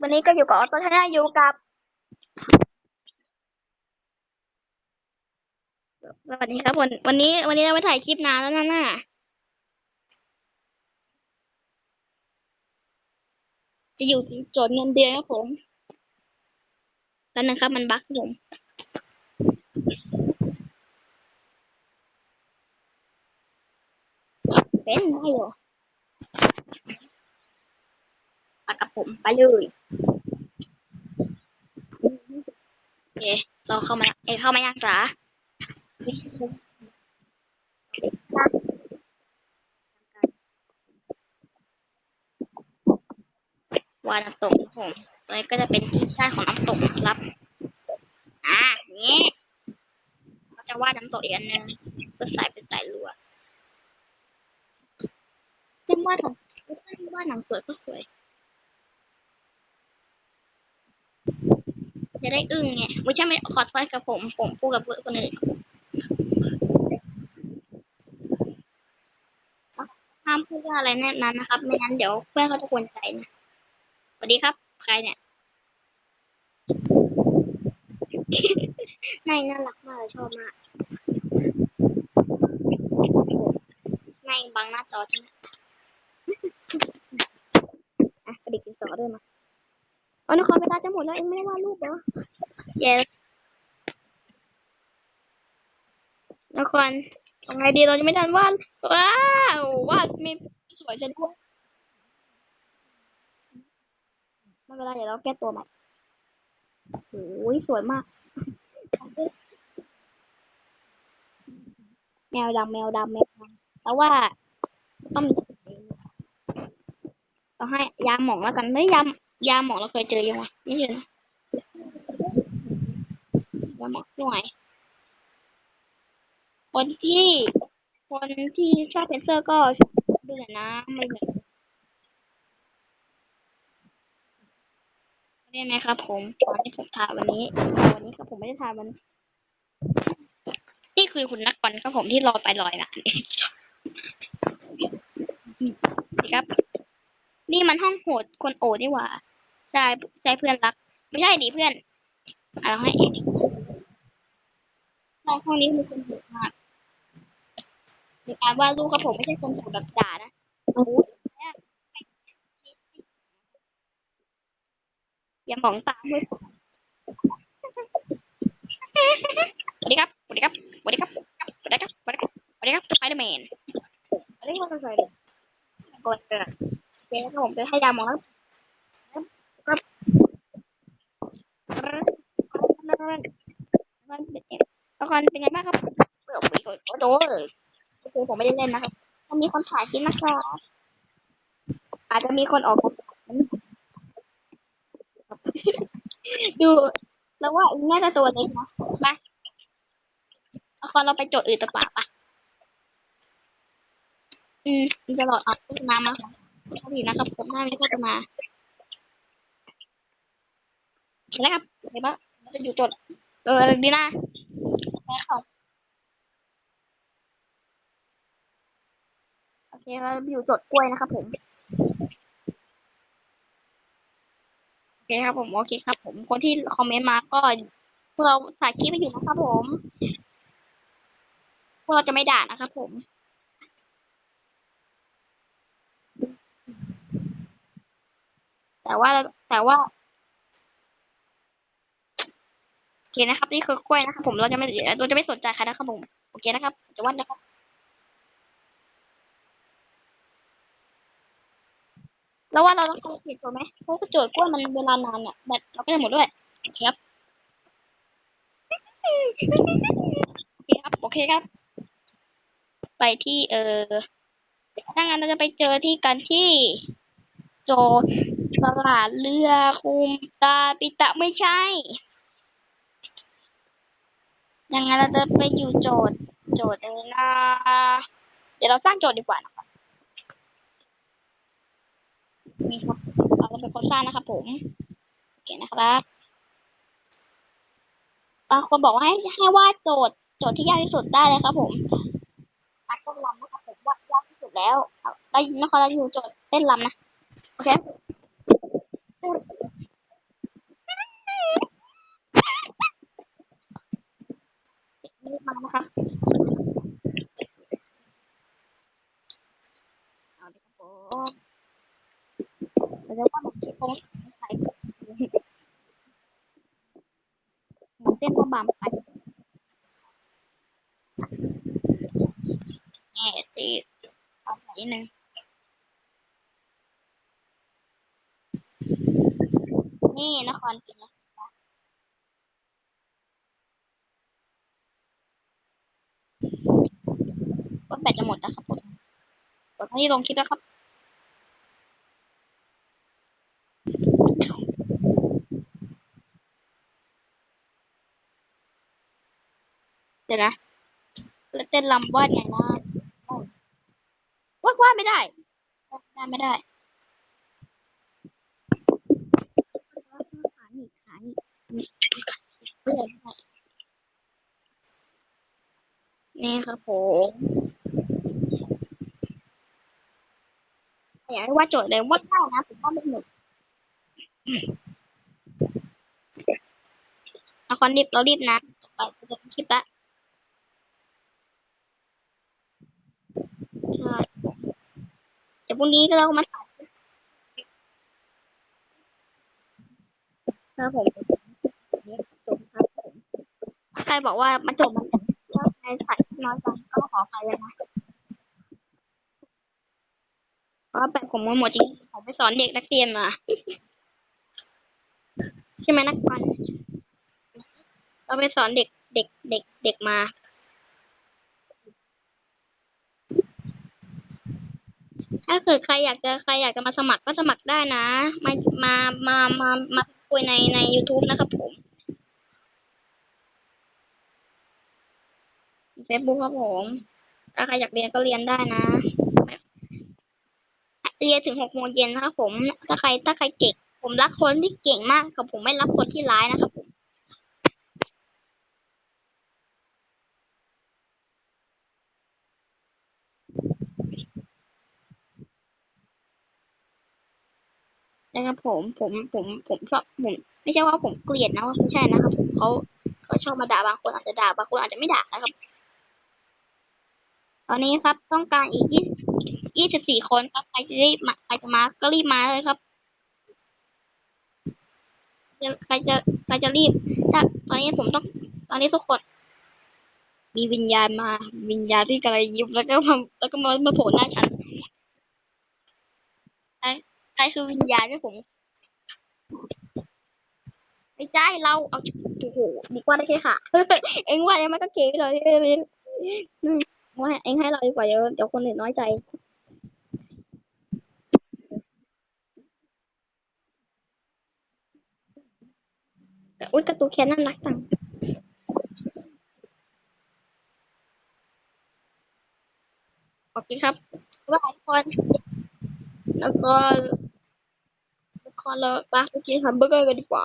วันนี้ก็อยู่กับออโต้ชนะอยู่กับสวัสดีครับวันวันนี้ วันนี้เราไปถ่ายคลิปนานแล้วนะน่ะจะอยู่จทย์เงินเดือนครับผมแล้วนะครับ มันบั๊กครับผมเป็นได้เหรอ ไปกับผมไปเลยโอเคเราเข้ามาเอเข้ามายังจ๋าวาน้ำตกผมตัวนี้ก็จะเป็นที่ด้ของน้ำตกนะครับ อ่านี้ก็จะวาดน้ำตกอีกอันหนึงก็ใส่เป็นสายรัวเพื่อนวาดของเพื่อนวาดหนังสวยก็สวย จะได้อึ้งไงไม่ใช่ไม่ขอโทษกับผม ผมพูดกับเพื่อนคนอื่นห้ามพูดว่าอะไรแน่นั้นนะครับ ไม่งั้นเดี๋ยวเพื่อนเขาจะกวนใจนะสวัสดีครับ ใครเนี่ยนายน่ารักมากเลยชอบมากนายบังหน้าจอฉันอะกระดิกดินสอด้วยมาอ๋อนครเวลาจะหม ดแล้วเองไม่ได้วาดรูปเหรอแย่แล้วครเอาไงดีเราจะไม่ทันวาดว้าววาดมีสวยซะด้วยไม่เป็นไรเดี๋ยวเราแก้ตัวใหม่โอ้ยสวยมาก แมวดำแมวดำแมวดำแต่ว่าต้องต้องให้ยาหมองแล้วกันไม่ยา ยาหมอเราเคยเจอยังวะไม่เจอนะยาหมอหน่วย คนที่คนที่ชอบเพนเซอร์ก็ดูหน่อยนะไม่เหมือนได้ไหมครับผมตอนที่ผมถ่ายวันนี้ วันนี้ครับผมไม่ได้ถ่ายวันนี่คือคุณนักบอลครับผมที่รอไปลอยนะ นี่มันห้องโหดคนโอดนี่หว่าใช่ใช่เพื่อนรัก ไม่ใช่ดิเพื่อนอะเราให้เองห้องห้องนี้มีคนโหดมากในการวาดรูปครับผมไม่ใช่คนโหดแบบด่านะโอ้ยอย่ามองตามด้วยสวัสดีครับ สวัสดีครับ สวัสดีครับ สวัสดีครับ สวัสดีครับ สวัสดีครับสไปเดอร์แมนสวัสดีครับสไปเดอร์แมนกดเลยโอเคครับผมจะให้ยามองแล้วครับมันเป็นละครเป็นไงบ้างครับโอ้โหโอ้โหโอเคผมไม่ได้เล่นนะครับมันมีคนถ่ายคลิปนะครับอาจจะมีคนออกดูแล้วว่าน่าจะตัวเล็กนะมาละครเราไปโจทย์อื่นต่อปปะอืมจะหลอดเอาโฆษณามาค่ะ โทษทีนะครับผมหน้ามีโฆษณาเห็นแล้วครับเห็นปะเราจะอยู่จทย์เออดีนะไปค่ะโอเคเราอยู่จทย์กล้วยนะครับผมโอเคครับผมโอเคครับ ผมคนที่คอมเมนต์มาก็พวกเราถ่ายคลิปไปอยู่นะครับผมพวกเราจะไม่ด่านะครับผม แต่ว่าแต่ว่าโอเคนะครับ นี่คือกล้วยนะครับ ผมเราจะไม่เราจะไม่สนใจใครนะครับผมโอเคนะครับจะวัดนะครับแล้วว่าเราต้องทำผิดถูกไหมเพราะโจทย์กล้วยมันเวลานานเนี่ยแบตเราก็จะหมดด้วยโอเคครับโอเคครับโอเคครับ ไปที่เออถ้างั้นเราจะไปเจอที่กันที่โจ ทย์ตลาดเรือคุมตาปิตะไม่ใช่ยังไงเราจะไปอยู่โจทย์โจทย์เลยนะ เดี๋ยวเราสร้างโจทย์ดีกว่านะครับนี่ครับเราจะเป็นคนสร้างนะครับผมโอเคนะครับบางคนบอกว่าให้ให้วาดโจทย์โจทย์ที่ยากที่สุดได้เลยครับผมนักเต้นรำนะครับผมวาดยากที่สุดแล้วได้ยินนะคะเราอยู่โจทย์เต้นรำนะโอเค นะครับเอาเลยครับผมเราจะว่ามันคงใส่ หมูเส้นก็บางไปแง่ตีเอาใส่นิดนึงนี่นครกินนะก็แบตจะหมดนะครับผมกดที่ลงคลิปแล้วครับ ดี๋ยวนะแล้วเต้นลำวาดไงนะวาดวาดไม่ได้วาดไม่ได้ขาหนีบขาหนีบนี่เลื่อนได้นี่ครับผมอยากให้วาดโจทย์เลยวาดได้นะผมวาดไม่หมดละครรีบเรารีบนะต่อไปเราจะคลิปละ ใช่เดี๋ยวพรุ่งนี้ก็เรามาถ่ายครับผมนี่จบครับผมใครบอกว่ามันจบมันถ้าใครถ่ายน้อยจังก็ขอไปเลยนะเพราะแบบผมหมดจริงผมไปสอนเด็กนักเรียนมาใช่ไหมนักบอลเราไปสอนเด็กเด็กเด็กเด็กมา ถ้าเกิดใครอยากจะใครอยากจะมาสมัครก็สมัครได้นะ มามามามามาคุยในใน YouTube นะครับผม Facebook ครับผมถ้าใครอยากเรียนก็เรียนได้นะ เรียนถึงหกโมงเย็นนะครับผม ถ้าใครถ้าใครเก่ง ผมรักคนที่เก่งมากครับผมไม่รับคนที่ร้ายนะครับผม นะครับผมผมผมผมชอบผมไม่ใช่ว่าผมเกลียดนะว่าไม่ใช่นะครับผมเขาเขาชอบมาด่าบางคนอาจจะด่าบางคนอาจจะไม่ด่านะครับ ตอนนี้ครับต้องการอีกยี่ยี่สิบสี่คนครับใครจะรีบมาใครจะมาก็รีบมาเลยครับใครจะใครจะรีบถ้าตอนนี้ผมต้อง ตอนนี้ทุกคน มีวิญญาณมาวิญญาณที่กำลังยุบแล้วก็มาแล้วก็มามาโผล่หน้าฉัน ใครคือวิญญาณที่ผม ไม่ใช่เราเอาโอ้โหดีกว่าได้แค่ค่ะ เอ็งว่ายังไม่ก็เก๋เลยอืมว่าเอ็งให้เราดีกว่าเดี๋ยวเดี๋ยวคนอื่นน้อยใจอุ้ยกระตูแค่น่ารักจังโอเคครับว่าทุกคนแล้วก็ แล้วก็เราไปกินแฮมเบอร์เกอร์กันดีกว่า